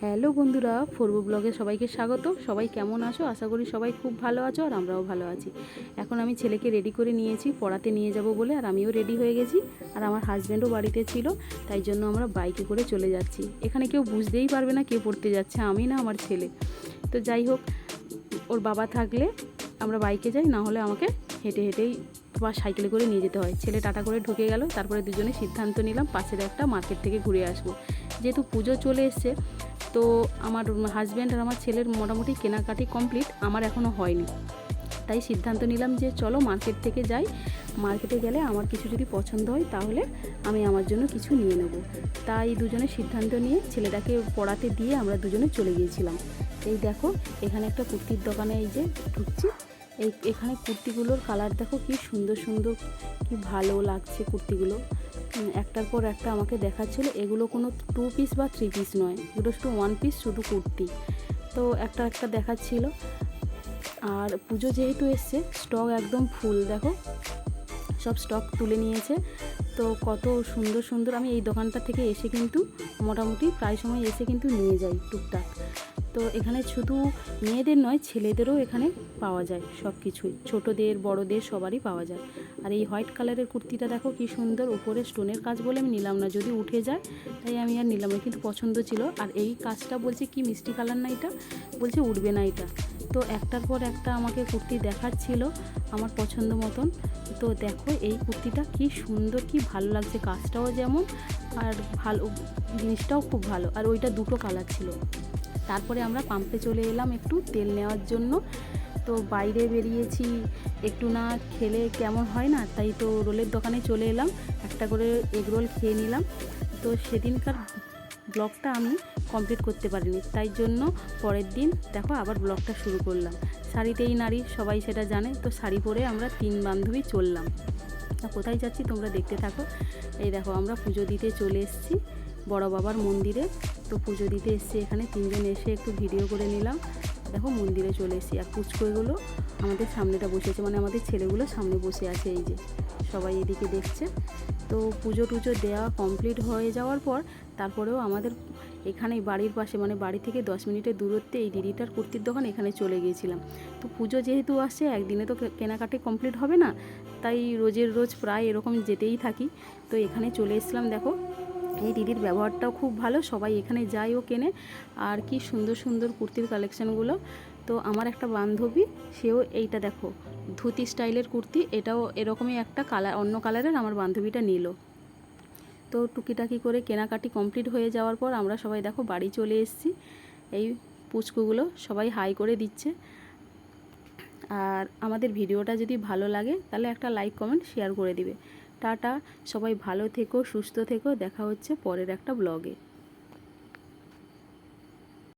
Hello বন্ধুরা, ফোরবো ব্লগে সবাইকে স্বাগত। সবাই কেমন আছো? আশা করি সবাই খুব ভালো আছো আর আমরাও ভালো আছি। এখন আমি ছেলেকে রেডি করে নিয়েছি, পড়াতে নিয়ে যাব বলে, আর আমিও রেডি হয়ে গেছি। আর আমার হাজব্যান্ডও বাড়িতে ছিল, তাই জন্য আমরা বাইকে করে চলে যাচ্ছি। এখানে কেউ বুঝতেই পারবে না কে পড়তে যাচ্ছে, আমি না আমার ছেলে। তো যাই হোক, ওর বাবা থাকলে আমরা বাইকে যাই, না হলে আমাকে হেঁটে হেঁটেই বা সাইকেলে করে নিয়ে যেতে হয়। ছেলে টাটা করে ঢুকে গেল, তারপরে দুজনে সিদ্ধান্ত নিলাম পাশের একটা মার্কেট থেকে ঘুরে আসব। যেহেতু পুজো চলে এসছে, তো আমার হাজব্যান্ড আর আমার ছেলের মোটামুটি কেনাকাটি কমপ্লিট আমার এখনও হয়নি। তাই সিদ্ধান্ত নিলাম যে চলো মার্কেট থেকে যাই। মার্কেটে গেলে আমার কিছু যদি পছন্দ হয়, তাহলে আমি আমার জন্য কিছু নিয়ে নেব। তাই দুজনে সিদ্ধান্ত নিয়ে ছেলেটাকে পড়াতে দিয়ে আমরা দুজনে চলে গিয়েছিলাম। এই দেখো, এখানে একটা কুর্তির দোকানে এই যে ঢুকছি। এই এখানে কুর্তিগুলোর কালার দেখো কি সুন্দর সুন্দর, কি ভালো লাগছে কুর্তিগুলো। একটার পর একটা আমাকে দেখাচ্ছিল, এগুলো কোনো টু পিস বা থ্রি পিস নয় দুটো শুধু ওয়ান পিস শুধু কুর্তি। তো একটা একটা দেখাচ্ছিল। আর পুজো যেহেতু এসছে স্টক একদম ফুল দেখো। সব স্টক তুলে নিয়েছে। তো কত সুন্দর সুন্দর আমি এই দোকানটা থেকে এসে কিন্তু মোটামুটি প্রায় সময় এসে কিন্তু নিয়ে যাই টুকটাক। তো এখানে শুধু মেয়েদের নয়, ছেলেদেরও এখানে পাওয়া যায় সব কিছুই ছোটোদের, বড়দের সবারই পাওয়া যায়। আর এই হোয়াইট কালারের কুর্তিটা দেখো কি সুন্দর, উপরে স্টোনের কাজ বলে আমি নিলাম না, যদি উঠে যায় তাই আমি আর নিলাম না, কিন্তু পছন্দ ছিল। আর এই কাজটা বলছে কি মিষ্টি কালার না এটা? বলছে উঠবে না এটা। তো একটার পর একটা আমাকে কুর্তি দেখাচ্ছিল আমার পছন্দ মতন। তো দেখো এই কুর্তিটা কি সুন্দর, কি ভালো লাগছে কাজটাও যেমন, আর ভালো, জিনিসটাও খুব ভালো। আর ওইটা দুটো কালার ছিল। তারপরে আমরা পাম্পে চলে এলাম একটু তেল নেওয়ার জন্য। তো বাইরে বেরিয়েছি, একটু না খেলে কেমন হয় না, তাই তো রোলের দোকানে চলে এলাম। একটা করে এগরোল খেয়ে নিলাম। তো সেদিনকার ব্লগটা আমি কমপ্লিট করতে পারিনি। তাই জন্য পরের দিন দেখো আবার ব্লগটা শুরু করলাম। শাড়িতেই নারী, সবাই সেটা জানে। তো শাড়ি পরে আমরা তিন বান্ধবী চললাম। তা কোথায় যাচ্ছি তোমরা দেখতে থাকো। এই দেখো আমরা পুজো দিতে চলে এসেছি বড় বাবার মন্দিরে। তো পুজো দিতে এসেছি এখানে। তিনজন এসে একটু ভিডিও করে নিলাম। দেখো মন্দিরে চলে এসেছি। আর পুচকোগুলো আমাদের সামনেটা বসেছে মানে আমাদের ছেলেগুলো সামনে বসে আছে এই যে। সবাই এদিকে দেখছে। তো পুজো টুজো দেওয়া কমপ্লিট হয়ে যাওয়ার পর তারপরেও আমাদের এখানে বাড়ির পাশে মানে বাড়ি থেকে দশ মিনিটের দূরত্বে এই দিদিটার কুর্তির দোকান এখানে চলে গিয়েছিলাম। তো পুজো যেহেতু আসছে একদিনে তো কেনাকাটি কমপ্লিট হবে না, তাই রোজের রোজ প্রায় এরকম যেতেই থাকি। তো এখানে চলে এসলাম দেখো। এই দিদির ব্যবহারটাও খুব ভালো, সবাই এখানে যায় ও কেনে। আর কি সুন্দর সুন্দর কুর্তির কালেকশানগুলো তো আমার একটা বান্ধবী, সেও এইটা দেখো, ধুতি স্টাইলের কুর্তি, এটাও এরকমই একটা কালার অন্য কালারের আমার বান্ধবীটা নিল। তো টুকিটাকি করে কেনাকাটি কমপ্লিট হয়ে যাওয়ার পর আমরা সবাই দেখো বাড়ি চলে এসেছি। এই পুচকুগুলো সবাই হাই করে দিচ্ছে। আর আমাদের ভিডিওটা যদি ভালো লাগে, তাহলে একটা লাইক, কমেন্ট, শেয়ার করে দিবে। টাটা, সবাই ভালো থেকো, সুস্থ থেকো। দেখা হচ্ছে পরের একটা ব্লগে।